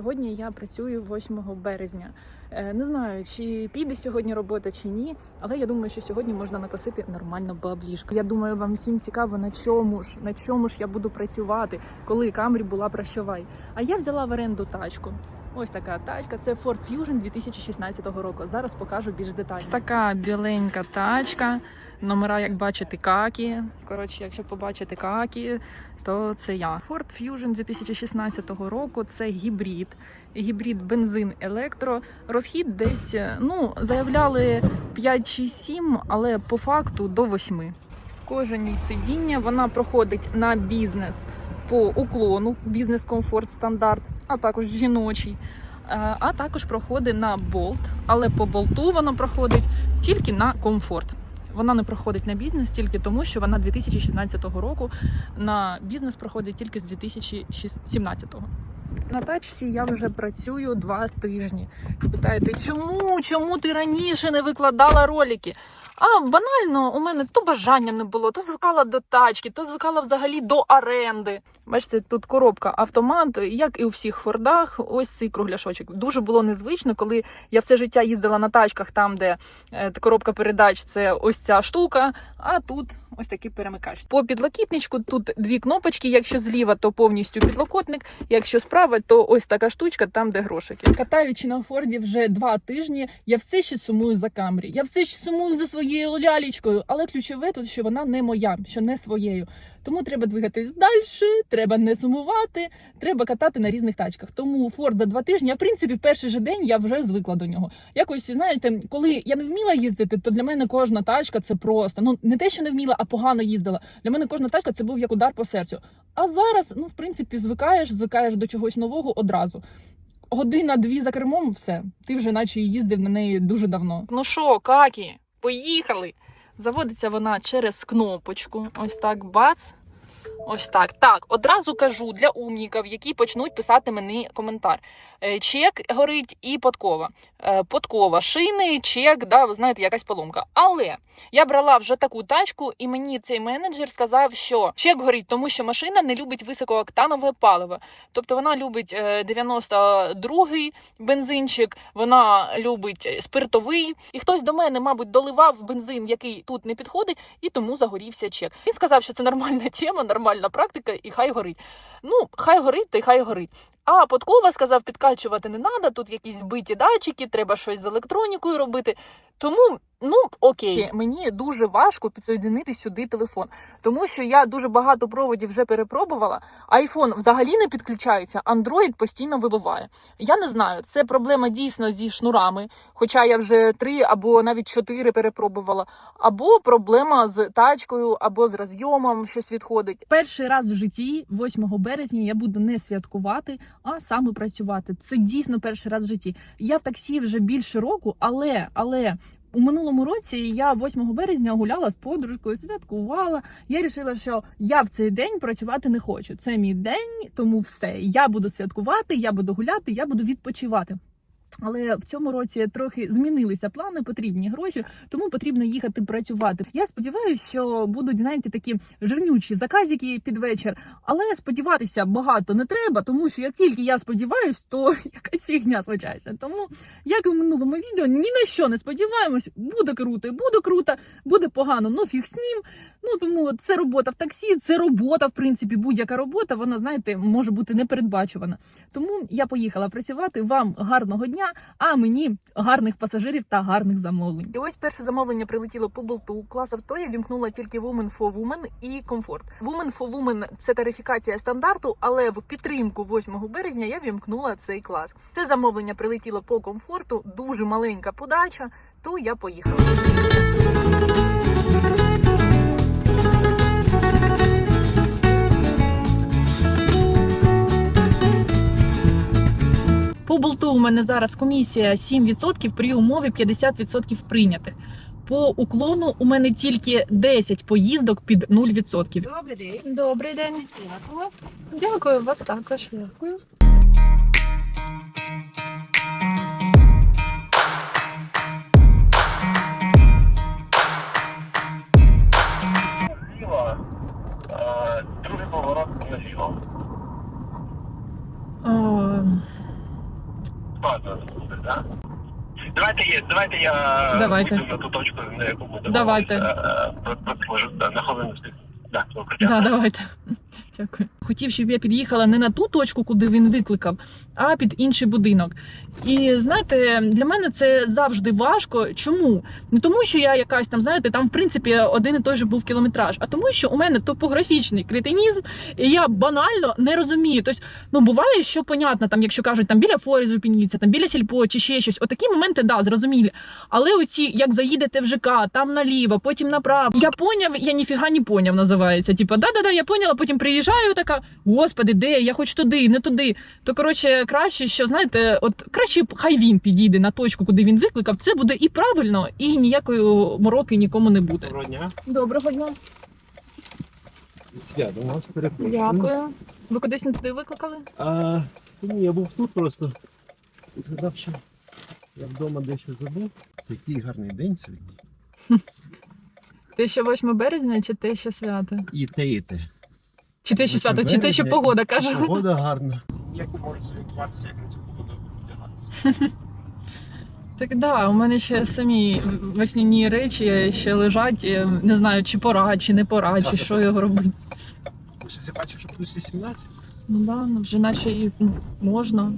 Сьогодні я працюю 8 березня. Е, Не знаю, чи піде сьогодні робота чи ні, але я думаю, що сьогодні можна накосити нормально баблішко. Я думаю, вам всім цікаво, на чому ж на чому ж я буду працювати, коли Камрі була прощавай. А я взяла в оренду тачку. Ось така тачка. Це Ford Fusion 2016 року. Зараз покажу більш детально. Ось така біленька тачка. Номера, як бачите, какі. Коротше, якщо побачите какі, то це я. Ford Fusion 2016 року. Це гібрид. Гібрид бензин електро. Розхід десь, ну, заявляли 5 чи 7, але по факту до 8. Кожені сидіння вона проходить на бізнес по уклону, бізнес-комфорт стандарт, а також жіночий. Е, А також проходить на болт, але по болту вона проходить тільки на комфорт. Вона не проходить на бізнес тільки тому, що вона 2016 року на бізнес проходить тільки з 2017. На тачці я вже працюю два тижні. Спитаєте, чому? Чому ти раніше не викладала ролики? А банально, у мене то бажання не було, то звикала до тачки, то звикала взагалі до оренди. Бачите, тут коробка автомат, як і у всіх фордах, ось цей кругляшочок. Дуже було незвично, коли я все життя їздила на тачках, там, де е, коробка передач, це ось ця штука, а тут ось такий перемикач. По підлокітничку тут дві кнопочки. Якщо зліва, то повністю підлокотник, якщо справа, то ось така штучка, там, де грошики. Катаючи на Форді вже два тижні, я все ще сумую за Камрі. Я все ще сумую за своєю лялічкою, але ключове тут, що вона не моя, що не своєю. Тому треба двигатись далі, треба не сумувати, треба катати на різних тачках. Тому Форд за два тижні, а в принципі, в перший же день я вже звикла до нього. Якось знаєте, коли я не вміла їздити, то для мене кожна тачка це просто ну не те, що не вміла, а погано їздила. Для мене кожна тачка це був як удар по серцю. А зараз, ну в принципі, звикаєш, звикаєш до чогось нового одразу. Година-дві за кермом, все. Ти вже наче їздив на неї дуже давно. Ну що, какі, поїхали. Заводиться вона через кнопочку. Ось так бац. Ось так. Так, одразу кажу для умніків, які почнуть писати мені коментар. Е, Чек горить і подкова. Е, Подкова, шини, чек, да, ви знаєте, якась поломка. Але я брала вже таку тачку, і мені цей менеджер сказав, що чек горить, тому що машина не любить високооктанове паливо. Тобто вона любить е, 92-й бензинчик, вона любить спиртовий. І хтось до мене, мабуть, доливав бензин, який тут не підходить, і тому загорівся чек. Він сказав, що це нормальна тема, нормальна практика, і хай горить. Ну, хай горить, то й хай горить. А подкова сказав, підкачувати не треба, тут якісь збиті датчики, треба щось з електронікою робити. Тому, ну окей, мені дуже важко підсоєдинити сюди телефон, тому що я дуже багато проводів вже перепробувала. Айфон взагалі не підключається, Android постійно вибиває. Я не знаю, це проблема дійсно зі шнурами, хоча я вже три або навіть чотири перепробувала, або проблема з тачкою, або з розйомом щось відходить. Перший раз в житті, 8 березня, я буду не святкувати, а саме працювати. Це дійсно перший раз в житті. Я в таксі вже більше року, але але. У минулому році я 8 березня гуляла з подружкою, святкувала. Я вирішила, що я в цей день працювати не хочу. Це мій день, тому все. Я буду святкувати, я буду гуляти, я буду відпочивати. Але в цьому році трохи змінилися плани, потрібні гроші, тому потрібно їхати працювати. Я сподіваюся, що будуть знаєте такі жирнючі заказики під вечір. Але сподіватися багато не треба, тому що як тільки я сподіваюсь, то якась фігня случається. Тому як і в минулому відео, ні на що не сподіваємось, буде круто, буде круто, буде погано, ну фіг з ним. Ну тому це робота в таксі, це робота, в принципі, будь-яка робота, вона знаєте, може бути непередбачувана. Тому я поїхала працювати. Вам гарного дня, а мені гарних пасажирів та гарних замовлень. І ось перше замовлення прилетіло по болту. Клас авто я вімкнула тільки Women for Women і комфорт. Women for Women – це тарифікація стандарту, але в підтримку 8 березня я вімкнула цей клас. Це замовлення прилетіло по комфорту, дуже маленька подача. То я поїхала. По болту у мене зараз комісія 7% при умові 50% прийнятих. По уклону у мене тільки 10 поїздок під 0%. Добрий день. Добрий день. Дякую. Дякую вас також. Дякую. Давайте я, давайте я Давайте. вийду на ту точку, на яку ми Давайте. домовилися, е, про- Можу да, на хвилину. Да, добре, Да, давайте. Дякую. Хотів, щоб я під'їхала не на ту точку, куди він викликав, а під інший будинок. І знаєте, для мене це завжди важко. Чому? Не тому, що я якась там, знаєте, там в принципі один і той же був кілометраж, а тому, що у мене топографічний кретинізм, і я банально не розумію. Тобто, ну буває, що понятно, там, якщо кажуть, там біля форі зупиніться, там біля сільпо чи ще щось. Отакі моменти, да, зрозумілі. Але оці, як заїдете в ЖК, там наліво, потім направо. Я поняв, я ніфіга не поняв, називається. Типа, да-да-да, я поняла, потім приїжджаю, така, господи, де? Я хоч туди, не туди. То коротше, краще, що знаєте, от краще хай він підійде на точку, куди він викликав. Це буде і правильно, і ніякої мороки нікому не буде. Доброго дня. Доброго дня. Свято, у нас перепрошую. Дякую. Ви кудись не туди викликали? А, ні, я був тут просто. Згадав, що я вдома дещо забув. Такий гарний день сьогодні. Те, що 8 березня, чи те, що свято? І те, і те. Чи те, що свято, чи те, що погода каже? Погода гарна. Як не можу зорієнтуватися, як на цю погоду вдягатися. Так да, у мене ще самі весняні речі ще лежать. е, Не знаю, чи пора, чи не пора, чи що його робити. Щось я бачив, що плюс 18. Ну да, ну вже наче і можна.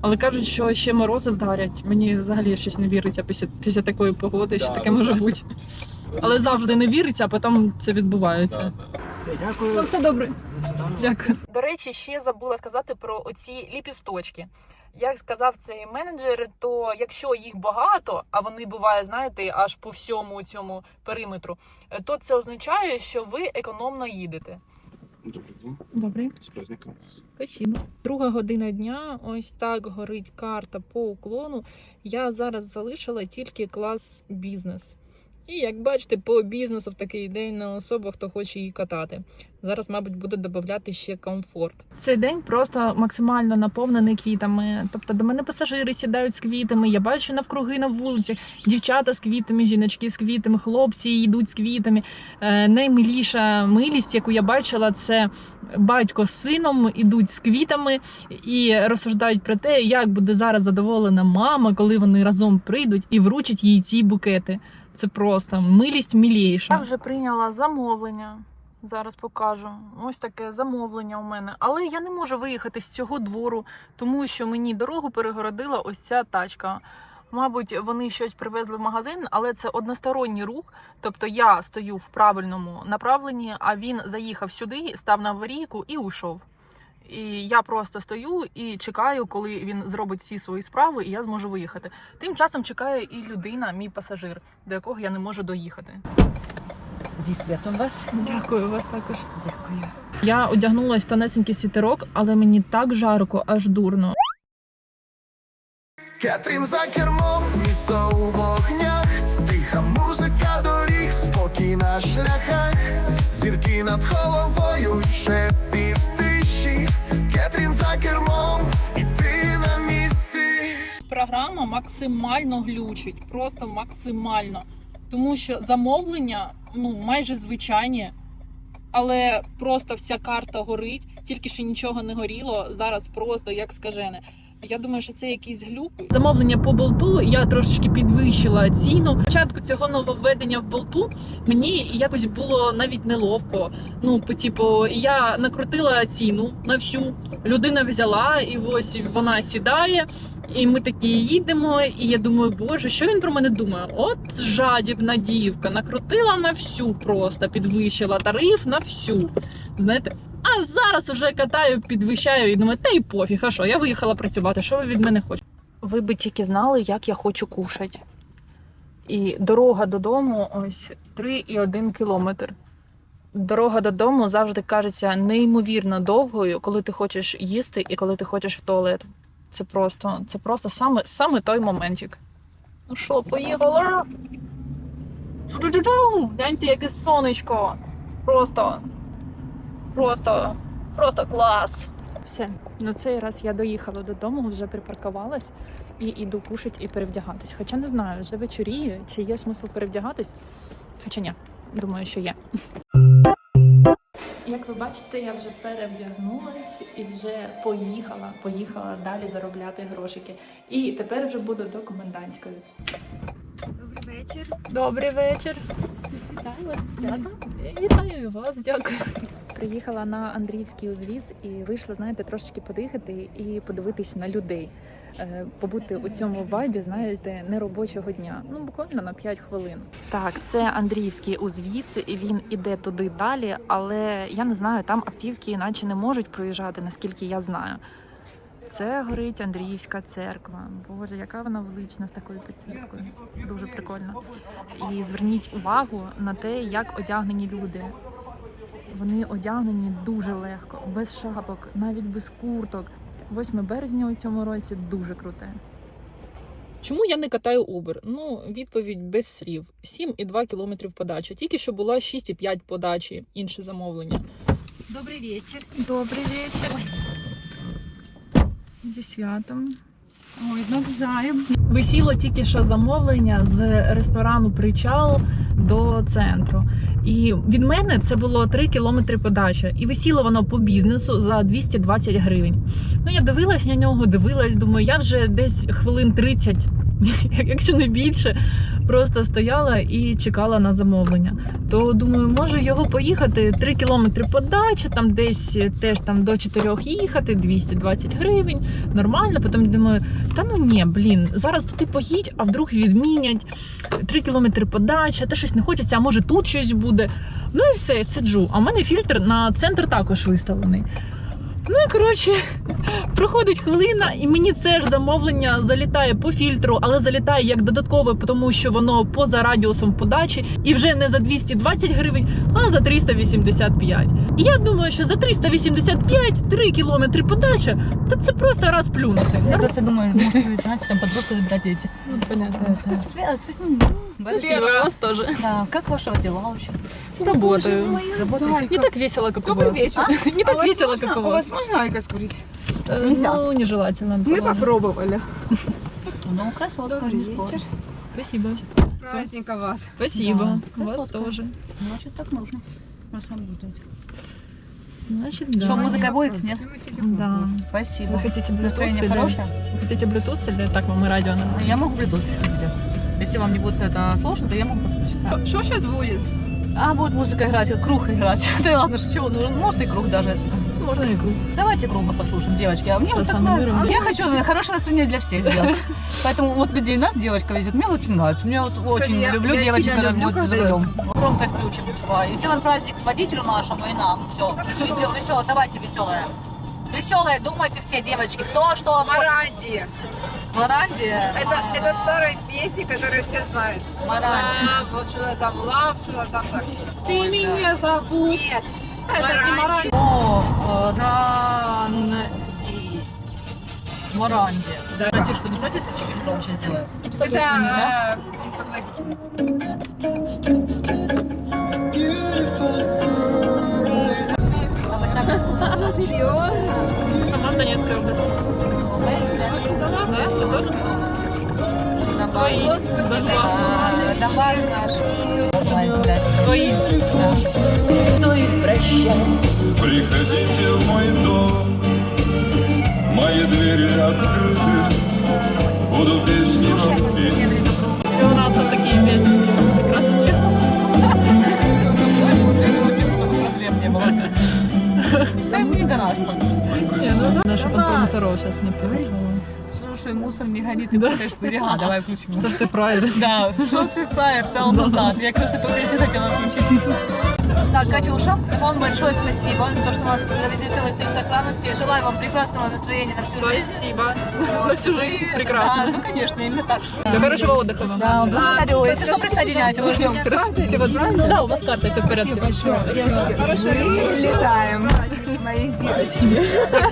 Але кажуть, що ще морози вдарять. Мені взагалі щось не віриться після, після такої погоди, що таке ну може так. бути. Але завжди не віриться, а потім це відбувається. Дякую. Ну, все добре. Дякую. До речі, ще забула сказати про оці ліпісточки. Як сказав цей менеджер, то якщо їх багато, а вони буває, знаєте, аж по всьому цьому периметру, то це означає, що ви економно їдете. Добрий день. Добре. З праздником. Спасибо. Друга година дня. Ось так горить карта по уклону. Я зараз залишила тільки клас бізнес. І як бачите, по бізнесу в такий день не особо хто хоче її катати. Зараз, мабуть, буду додати ще комфорт. Цей день просто максимально наповнений квітами. Тобто до мене пасажири сідають з квітами. Я бачу навкруги на вулиці дівчата з квітами, жіночки з квітами, хлопці йдуть з квітами. Е, наймиліша милість, яку я бачила, це батько з сином ідуть з квітами і розсуждають про те, як буде зараз задоволена мама, коли вони разом прийдуть і вручать їй ці букети. Це просто милість міліша. Я вже прийняла замовлення. Зараз покажу. Ось таке замовлення у мене. Але я не можу виїхати з цього двору, тому що мені дорогу перегородила ось ця тачка. Мабуть, вони щось привезли в магазин, але це односторонній рух. Тобто я стою в правильному направленні, а він заїхав сюди, став на аварійку і ушов. І я просто стою і чекаю, коли він зробить всі свої справи, і я зможу виїхати. Тим часом чекає і людина, мій пасажир, до якого я не можу доїхати. Зі святом вас. Дякую вас також. Дякую. Я одягнулась в тонесенький світерок, але мені так жарко, аж дурно. Кетрін за кермом, місто у вогнях, тиха музика доріг, спокій на шляхах, зірки над головою, шепіт Програма максимально глючить, просто максимально. Тому що замовлення ну майже звичайні, але просто вся карта горить, тільки ще нічого не горіло. Зараз просто як скажене. Я думаю, що це якийсь глюк. Замовлення по болту я трошечки підвищила ціну. Початку цього нововведення в болту мені якось було навіть неловко. Ну, по типу, я накрутила ціну на всю. Людина взяла, і ось вона сідає. І ми такі їдемо, і я думаю, боже, що він про мене думає? От жадібна дівка, накрутила на всю просто, підвищила тариф на всю. Знаєте, а зараз вже катаю, підвищаю і думаю, та й пофіг, а що, я виїхала працювати, що ви від мене хочете? Ви би тільки знали, як я хочу кушати. І дорога додому ось 3,1 кілометр. Дорога додому завжди кажеться неймовірно довгою, коли ти хочеш їсти і коли ти хочеш в туалет. Це просто, це просто саме, саме той моментик. Ну що, поїхала? Гляньте, яке сонечко. Просто, просто, просто клас. Все, на цей раз я доїхала додому, вже припаркувалась і іду кушать і перевдягатись. Хоча не знаю, вже вечоріє, чи є смисл перевдягатись. Хоча ні, думаю, що є. Як ви бачите, я вже перевдягнулась і вже поїхала, поїхала далі заробляти грошики. І тепер вже буду до комендантської. Вечір. Добрий вечір. Вітаю вас. Вітаю вас, дякую. Приїхала на Андріївський узвіз і вийшла, знаєте, трошечки подихати і подивитись на людей. Е, Побути у цьому вайбі, знаєте, неробочого дня. Ну буквально на 5 хвилин. Так, це Андріївський узвіз, і він іде туди далі, але я не знаю, там автівки іначе не можуть проїжджати, наскільки я знаю. Це горить Андріївська церква. Боже, яка вона велична з такою підсвіткою. Дуже прикольно. І зверніть увагу на те, як одягнені люди. Вони одягнені дуже легко, без шапок, навіть без курток. 8 березня у цьому році дуже круте. Чому я не катаю Uber? Ну, відповідь без слів. 7,2 км подача. Тільки що була 6,5 подачі, інше замовлення. Добрий вечір. Добрий вечір. Зі святом. Ой, навзаєм. Висіло тільки що замовлення з ресторану Причал до центру. І від мене це було 3 кілометри подача. І висіло воно по бізнесу за 220 гривень. Ну я дивилась на нього, дивилась, думаю, я вже десь хвилин 30, якщо не більше, просто стояла і чекала на замовлення. То думаю, може його поїхати 3 кілометри подача, там десь теж там до 4 їхати, 220 гривень. Нормально. Потім думаю, та ну ні, блін, зараз туди поїдь, а вдруг відмінять 3 кілометри подача, та щось не хочеться, а може тут щось буде. Ну і все, сиджу. А в мене фільтр на центр також виставлений. Ну і коротше, проходить хвилина, і мені це ж замовлення залітає по фільтру, але залітає як додаткове, тому що воно поза радіусом подачі, і вже не за 220 гривень, а за 385. І я думаю, що за 385 3 кілометри подача, та це просто раз плюнути. Я просто думаю, может, вы знаете, там подростку выбирать эти. Ну, понятно. Это, свя- свя- ну, Лера, у вас тоже. Да, как ваши дела вообще? Работаю. Не так весело, как у Добрый вас. вечер. Не А так у вас весело, можно- как у У вас. вас можно айкос курить? Э, нельзя? Ну, нежелательно. Мы попробовали. Ну, красотка, Добрый не вечер. Спасибо. С праздником вас. Спасибо. Да, Вас красотка. тоже. Значит, так нужно. Нас работать. Значит, да. Что, музыка будет? Нет? Да. Спасибо. Вы хотите Bluetooth Настроение или... хорошее? Вы хотите Bluetooth или так вам и радио надо? Я могу Bluetooth, если хотите. Если вам не будет это сложно, то я могу просто. Что сейчас будет? А будет музыка играть, круг играть. Да ладно, шучу. Ну, может и круг даже. Можно и круг. Давайте круга послушаем, девочки. А мне Что, вот так нравится. Я хочу хорошее настроение для всех сделать. Поэтому вот людей нас девочка везет, мне очень нравится. Мне вот очень люблю девочек, когда будут за рулем. Громкость включим. типа, И сделаем праздник водителю нашему и нам. Все. Веселое, давайте веселое. Веселое, думайте все, девочки, кто что Маранди. Маранди. Это, это старые песни, которые все знают. Маранди. Лав, вот что-то там лав, что-то там так. Ты меня забудь. Нет. Это. О, Маранди. Маранди. Да. Братиш, вы не против, если чуть-чуть громче сделаю? Абсолютно. Это технологично. А вы сами откуда? Серьезно? Сама области. Да, если только Свои. Стоит прощать. Приходите в мой дом. Мои двери открыты. Буду песни петь. У нас там такие песни. Там не до нас. Наша подпольная сорова сейчас не пьет. Слушай, мусор не гони, ты путаешь берега. Давай включим. Что ж ты фраер? Да, что ты фраер, взял назад. Я как раз эту песню хотела включить. Так, Катюша, вам большое спасибо за то, что нас довели целый всех сохранности. Желаю вам прекрасного настроения на всю жизнь. Спасибо. На всю жизнь. Да, Прекрасно. ну конечно, именно так. Все, хорошего отдыха вам. Да, благодарю. Если что, присоединяйтесь, мы ждем. Всего доброго. Да, у вас карта, все в порядке. Летаем. Мои зирочки.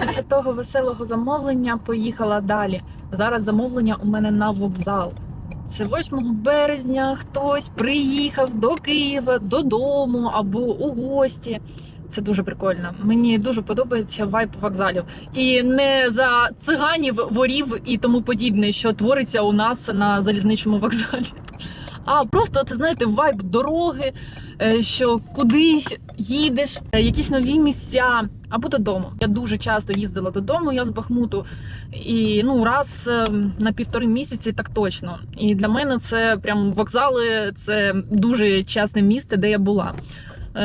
Після того веселого замовлення поїхала далі. Зараз замовлення у мене на вокзал. Це 8 березня. Хтось приїхав до Києва додому або у гості. Це дуже прикольно. Мені дуже подобається вайп вокзалів. І не за циганів, ворів і тому подібне, що твориться у нас на залізничному вокзалі. А просто це знаєте вайб дороги, е, що кудись їдеш, е, якісь нові місця або додому. Я дуже часто їздила додому. Я з Бахмуту, і ну раз е, на півтори місяці, так точно. І для мене це прям вокзали, це дуже часте місце, де я була.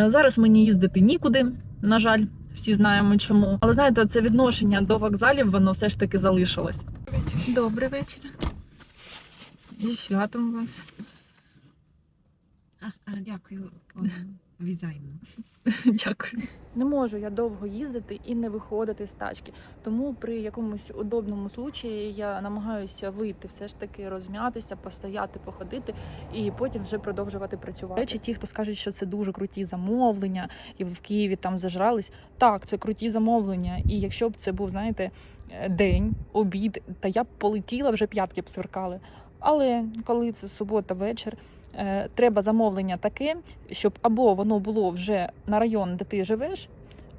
Зараз мені їздити нікуди, на жаль. Всі знаємо чому. Але знаєте, це відношення до вокзалів, воно все ж таки залишилось. Добрий вечір. Зі святом вас. А, дякую. О, Візайно. Дякую. Не можу я довго їздити і не виходити з тачки. Тому при якомусь удобному случаї я намагаюся вийти, все ж таки розм'ятися, постояти, походити і потім вже продовжувати працювати. Речі, ті, хто скажуть, що це дуже круті замовлення, і в Києві там зажрались. Так, це круті замовлення. І якщо б це був, знаєте, е, день, обід, та я б полетіла, вже п'ятки б сверкали. Але коли це субота вечір, треба замовлення таке, щоб або воно було вже на район, де ти живеш,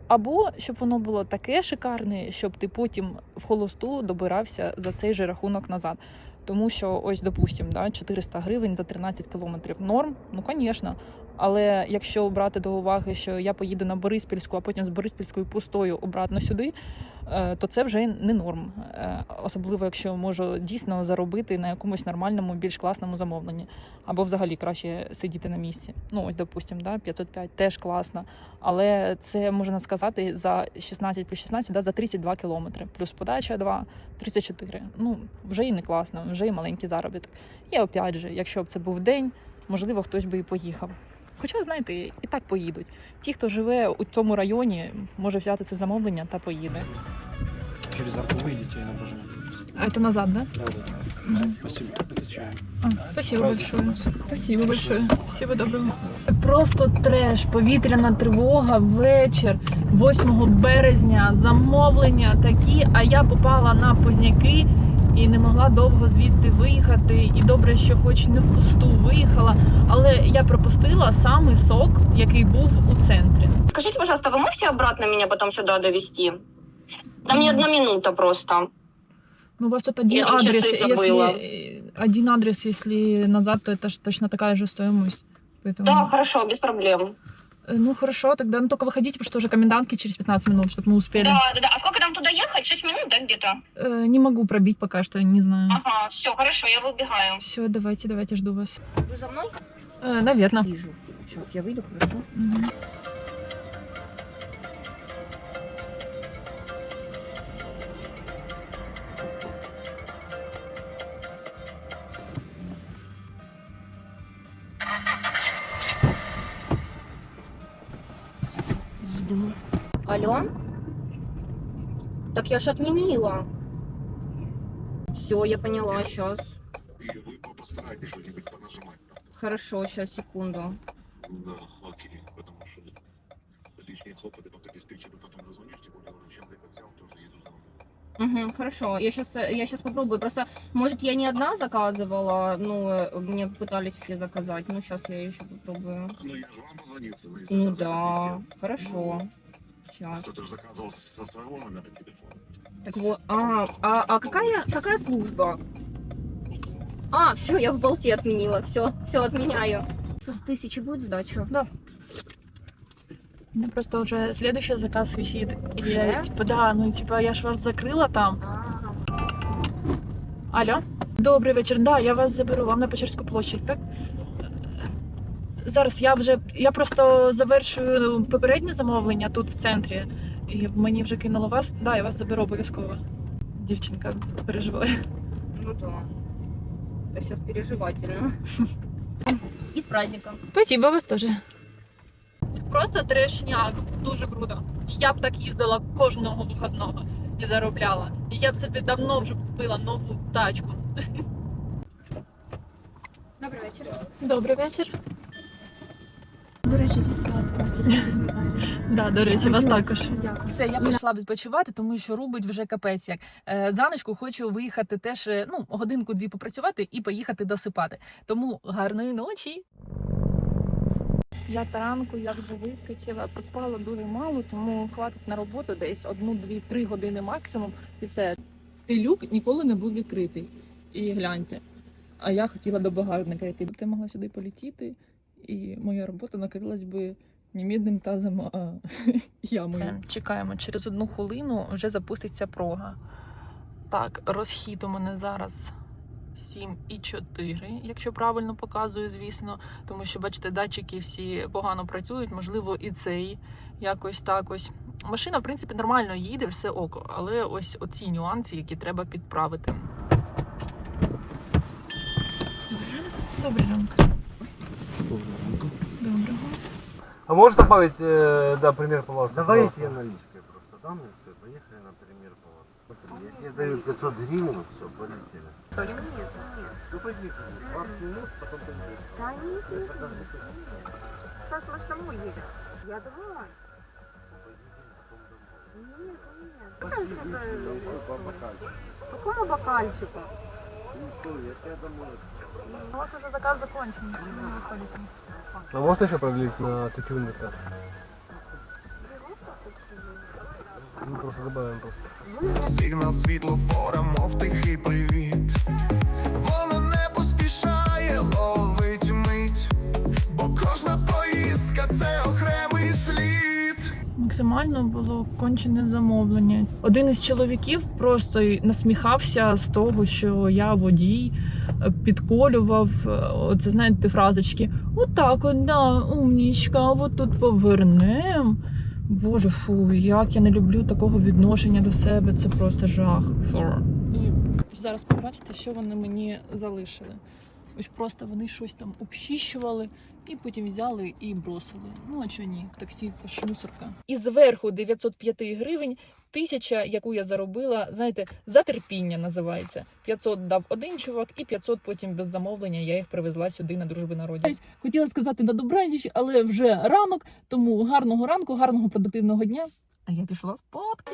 або щоб воно було таке шикарне, щоб ти потім в холосту добирався за цей же рахунок назад. Тому що, ось, допустим, да, 400 гривень за 13 кілометрів норм, ну звісно. Але якщо брати до уваги, що я поїду на Бориспільську, а потім з Бориспільської пустою обратно сюди, е, то це вже не норм. Е, Особливо, якщо можу дійсно заробити на якомусь нормальному, більш класному замовленні. Або взагалі краще сидіти на місці. Ну, ось, допустим, да, 505 теж класно. Але це можна сказати за 16 плюс 16, да, за 32 кілометри. Плюс подача 2, 34. Ну, вже і не класно, вже і маленький заробіток. І опять же, якщо б це був день, можливо, хтось би і поїхав. Хоча, знаєте, і так поїдуть. Ті, хто живе у цьому районі, може взяти це замовлення та поїде. Через арку выйдете и набожите. А це назад, да? Да, да. Спасибо. Это с чаем. А, спасибо Праздник большое. у нас. Спасибо большое. Всего доброго. Просто треш, повітряна тривога, вечір 8 березня, замовлення такі, а я попала на позняки і не могла довго звідти виїхати. І добре, що хоч не впусту виїхала, але я пропустила самий сок, який був у центрі. Скажите, пожалуйста, вы можете обратно меня потом сюда довести? Там не одна минута просто. Ну, у вас тут один Я там адрес, часы если забыла. э, один адрес, если назад, то это ж точно такая же стоимость. Поэтому... Да, хорошо, без проблем. Э, Ну хорошо, тогда ну, только выходите, потому что уже комендантский через 15 минут, чтобы мы успели. Да, да, да. А сколько нам туда ехать? 6 минут, да, где-то? Э, не могу пробить пока что, не знаю. Ага, все, хорошо, я выбегаю. Все, давайте, давайте, жду вас. Вы за мной? Э, наверное. Вижу. Сейчас я выйду, хорошо? Мгм. Так я ж отменила. Все, я поняла, сейчас. И вы постарайтесь что-нибудь понажимать там. Хорошо, сейчас, секунду. Да, окей, потому что лишние хлопоты пока диспетчеру потом зазвонишь, тем более уже человек взял, тоже еду рулем. Угу, хорошо, я сейчас, я сейчас попробую. Просто, может, я не одна заказывала, ну, э, мне пытались все заказать. Ну, сейчас я еще попробую. Ну, я же вам позвониться. значит, Ну да, хорошо. Сейчас. Кто-то же заказывал со своего номера телефона. Так вот, а, а, а какая, какая служба? А, все, я в болте отменила. Все, все, отменяю. С тысячи будет сдача? У меня просто уже следующий заказ висит. И я, типа, да, ну, типа, я ж вас закрыла там. А, Алло? Добрий вечір. Да, я вас заберу вам на Печерську площадь, так? Зараз я вже. Я просто завершую попереднє замовлення тут в центрі. І мені вже кинуло вас. Да, я вас заберу обов'язково. Дівчинка переживає. ну да. Это сейчас переживательно. И с праздником. Спасибо вас теж. Це просто трешняк, дуже круто. Я б так їздила кожного вихідного і заробляла. І я б собі давно вже купила нову тачку. Добрый вечер. Добрий вечір. До речі, зі святом собі Да, до речі, вас також. Дякую. Все, я пішла відпочивати, тому що рубить вже капець як. Е, Заночку хочу виїхати теж е, ну, годинку-дві попрацювати і поїхати досипати. Тому гарної ночі. Я таранку якби вискочила, поспала дуже мало, тому хватить на роботу десь одну, дві, три години максимум. І все. Цей люк ніколи не був відкритий. І гляньте. А я хотіла до багажника йти. Ти могла сюди полетіти, і моя робота накрилась би не мідним тазом, а ямою. Чекаємо, через одну хвилину вже запуститься прога. Так, розхід у мене зараз 7,4, якщо правильно показую, звісно. Тому що, бачите, датчики всі погано працюють, можливо, і цей якось так ось. Машина, в принципі, нормально їде, все око, але ось оці нюанси, які треба підправити. Добрий ранок. Доброго. А можешь добавить, э, да, пример, пожалуйста? Давайте я наличкой просто дам, и все, поехали, например, по Я тебе даю 500 гривен, все, полетели. Точка. Ну поехали, 20 минут, потом поедешь. Да нет, нет, Сейчас мы домой едем. Я домой. Нет, нет. По бокальчику. Какому бокальчику? Ну все, я тебя домой. У вас уже заказ закончен. А можно еще продлить на секунду? Ну, просто добавим просто. Сигнал світлофора, мов тихий привіт. Воно не поспішає, ловить мить, бо кожна поїздка це окремий слід. Максимально було кончене замовлення. Один із чоловіків просто й насміхався з того, що я водій, підколював. е, Оце знаєте фразочки. Отак, от, да, умнічка, от тут повернем. Боже, фу, як я не люблю такого відношення до себе. Це просто жах. І зараз побачите, що вони мені залишили. Ось просто вони щось там обчищували і потім взяли і бросили. Ну а чого ні? Таксі це ж мусорка. І зверху 905 гривень, тисяча, яку я заробила, знаєте, за терпіння називається. 500 дав один чувак, і 500 потім без замовлення я їх привезла сюди на дружби народів. Хотіла сказати на добраніч, але вже ранок, тому гарного ранку, гарного продуктивного дня. А я пішла спадки.